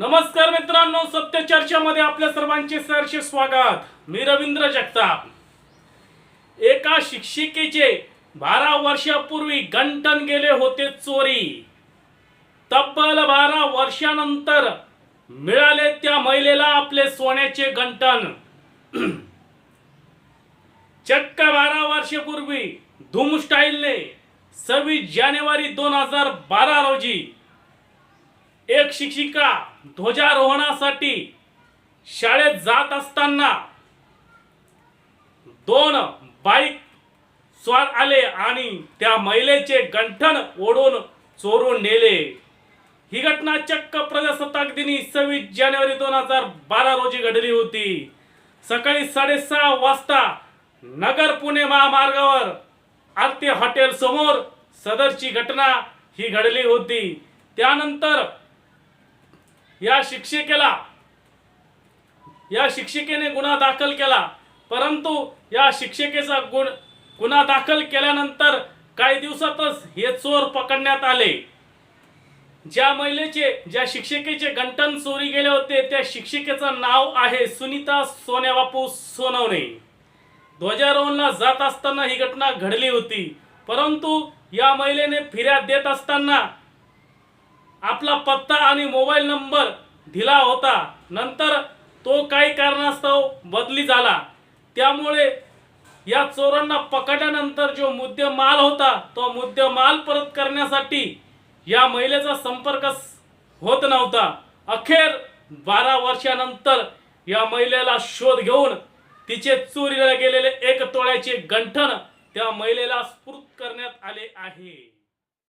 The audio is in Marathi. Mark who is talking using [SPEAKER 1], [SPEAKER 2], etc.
[SPEAKER 1] नमस्कार मित्रांनो सत्य चर्चामध्ये आपल्या सर्वांचे सहर्ष स्वागत. मी रवींद्र जगताप. एका शिक्षिकेचे बारा वर्षापूर्वी गंटन गेले होते चोरी. तब्बल बारा वर्षानंतर मिळाले त्या महिलेला आपले सोन्याचे गंटन चक्क बारा वर्षापूर्वी धूम स्टाईलने सव्वीस जानेवारी दोन हजार बारा रोजी एक शिक्षिका ध्वजारोहणासाठी शाळेत जात असताना दोन बाईक स्वार आले आणि त्या महिलेचे गंठण ओढून चोरून नेले. ही घटना चक्क प्रजासत्ताक दिनी सव्वीस जानेवारी दोन हजार बारा रोजी घडली होती. सकाळी साडेसहा वाजता नगर पुणे महामार्गावर आरती हॉटेल समोर सदरची घटना ही घडली होती. त्यानंतर या शिक्षिकेला या शिक्षिकेने गुन्हा दाखल केला. परंतु या शिक्षिकेचा गुण गुन्हा दाखल केल्यानंतर काही दिवसातच हे चोर पकडण्यात आले. ज्या महिलेचे ज्या शिक्षिकेचे गंटन चोरी गेले होते त्या शिक्षिकेचं नाव आहे सुनीता सोन्याबापू सोनवणे. ध्वजारोहणला जात असताना ही घटना घडली होती. परंतु या महिलेने फिर्याद देत असताना आपला पत्ता आणि मोबाईल नंबर दिला होता. नंतर तो काही कारणास्तव बदली झाला. त्यामुळे या चोरांना पकडल्यानंतर जो मुद्देमाल होता तो मुद्देमाल परत करण्यासाठी या महिलेचा संपर्क होत नव्हता. अखेर बारा वर्षानंतर या महिलेला शोध घेऊन तिचे चोरीला गेलेले एक तोळ्याचे गंठण त्या महिलेला स्फूर्त करण्यात आले आहे.